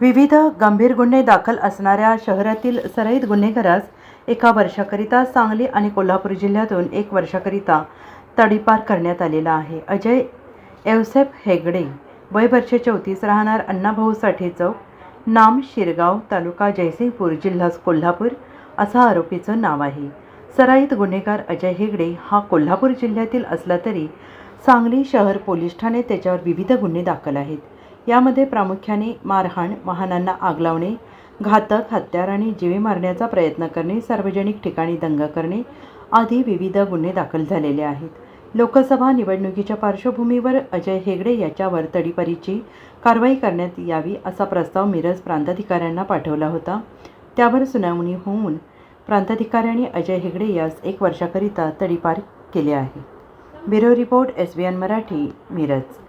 विविध गंभीर गुन्हे दाखल असणाऱ्या शहरातील सराईत गुन्हेगारास एका वर्षाकरिता सांगली आणि कोल्हापूर जिल्ह्यातून एक वर्षाकरिता तडीपार करण्यात आलेला आहे. अजय एवसेफ हेगडे वय वर्ष चौतीस राहणार अण्णाभाऊ साठे चौक नाम शिरगाव तालुका जयसिंगपूर जिल्हा कोल्हापूर असं आरोपीचं नाव आहे. सराईत गुन्हेगार अजय हेगडे हा कोल्हापूर जिल्ह्यातील असला तरी सांगली शहर पोलीस ठाणे त्याच्यावर विविध गुन्हे दाखल आहेत. यामध्ये प्रामुख्याने मारहाण वाहनांना आग लावणे घातक हत्यार आणि जीवे मारण्याचा प्रयत्न करणे सार्वजनिक ठिकाणी दंगा करणे आदी विविध गुन्हे दाखल झालेले आहेत. लोकसभा निवडणुकीच्या पार्श्वभूमीवर अजय हेगडे याच्यावर तडीपारीची कारवाई करण्यात यावी असा प्रस्ताव मिरज प्रांताधिकाऱ्यांना पाठवला होता. त्यावर सुनावणी होऊन प्रांताधिकाऱ्यांनी अजय हेगडे यास एक वर्षाकरिता तडीपार केले आहे. Bureau report S B N Marathi Miraj.